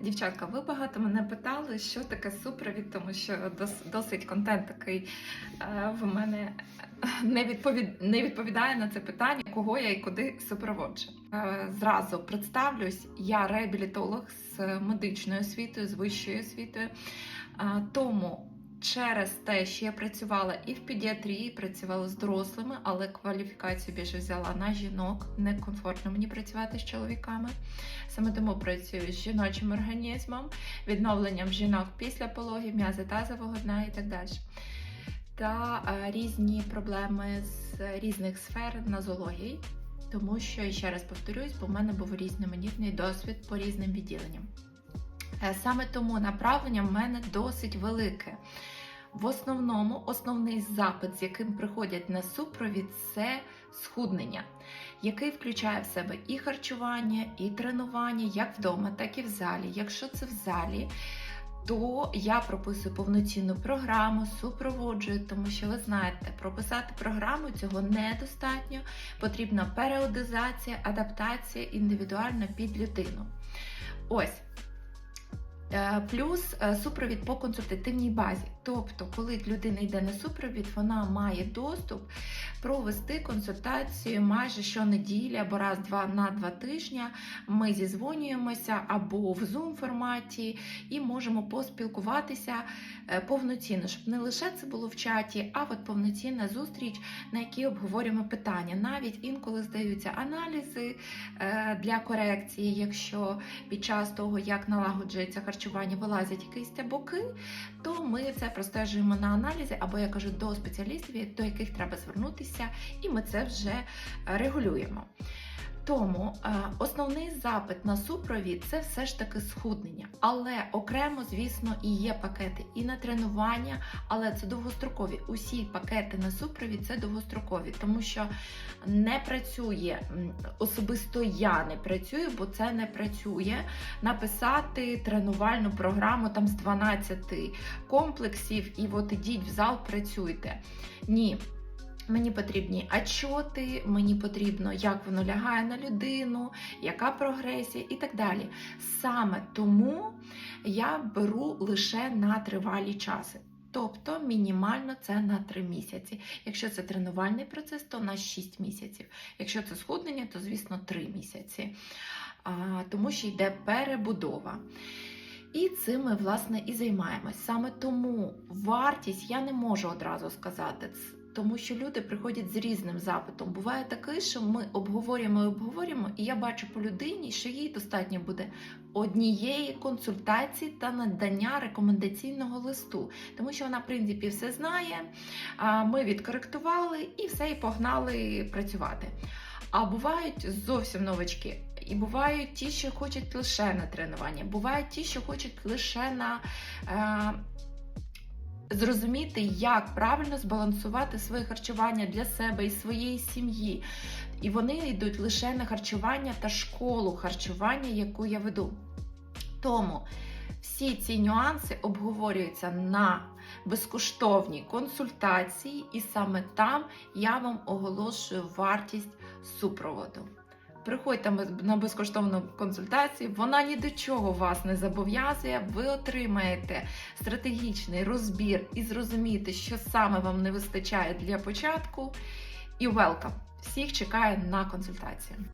Дівчатка, ви багато мене питали, що таке супровід, тому що дос- досить контент такий е, в мене не, відповід... не відповідає на це питання, кого я і куди супроводжу. Е, Зразу представлюсь, я реабілітолог з медичною освітою, з вищою освітою. Е, Тому через те, що я працювала і в педіатрії, працювала з дорослими, але кваліфікацію більше взяла на жінок. Некомфортно мені працювати з чоловіками. Саме тому працюю з жіночим організмом, відновленням жінок після пологів, м'язи тазового дна і так далі. Та е, різні проблеми з різних сфер нозології, тому що, ще раз повторюсь, бо в мене був різноманітний досвід по різним відділенням. Е, Саме тому направлення в мене досить велике. В основному основний запит, з яким приходять на супровід, це схуднення, який включає в себе і харчування, і тренування, як вдома, так і в залі. Якщо це в залі, то я прописую повноцінну програму, супроводжую, тому що ви знаєте, прописати програму цього недостатньо. Потрібна періодизація, адаптація індивідуально під людину. Ось. Е, Плюс е, супровід по консультативній базі. Тобто, коли людина йде на супровід, вона має доступ провести консультацію майже щонеділі або раз-два на два тижні. Ми зізвонюємося або в Zoom форматі і можемо поспілкуватися е, повноцінно, щоб не лише це було в чаті, а от повноцінна зустріч, на якій обговорюємо питання. Навіть інколи здаються аналізи для корекції, якщо під час того, як налагоджується харчування, вилазять якісь боки, то ми це простежуємо на аналізі, або я кажу до спеціалістів, до яких треба звернутися, і ми це вже регулюємо. Тому е, основний запит на супровід це все ж таки схуднення. Але окремо, звісно, і є пакети і на тренування, але це довгострокові. Усі пакети на супровід це довгострокові, тому що не працює особисто я не працюю, бо це не працює. Написати тренувальну програму там з 12 комплексів, і от ідіть в зал, працюйте. Ні. Мені потрібні отчоти, мені потрібно, як воно лягає на людину, яка прогресія і так далі. Саме тому я беру лише на тривалі часи. Тобто мінімально це на 3 місяці. Якщо це тренувальний процес, то на 6 місяців. Якщо це схуднення, то звісно 3 місяці. А, тому що йде перебудова. І цим ми власне і займаємось. Саме тому вартість я не можу одразу сказати. Тому що люди приходять з різним запитом. Буває таке, що ми обговорюємо і обговорюємо, і я бачу по людині, що їй достатньо буде однієї консультації та надання рекомендаційного листу, тому що вона, в принципі, все знає. Ми відкоректували і все, і погнали працювати. А бувають зовсім новачки. І бувають ті, що хочуть лише на тренування, бувають ті, що хочуть лише на е, зрозуміти, як правильно збалансувати своє харчування для себе і своєї сім'ї. І вони йдуть лише на харчування та школу харчування, яку я веду. Тому всі ці нюанси обговорюються на безкоштовній консультації, і саме там я вам оголошую вартість супроводу. Приходьте на безкоштовну консультацію, вона ні до чого вас не зобов'язує. Ви отримаєте стратегічний розбір і зрозумієте, що саме вам не вистачає для початку. І welcome! Всіх чекаю на консультацію.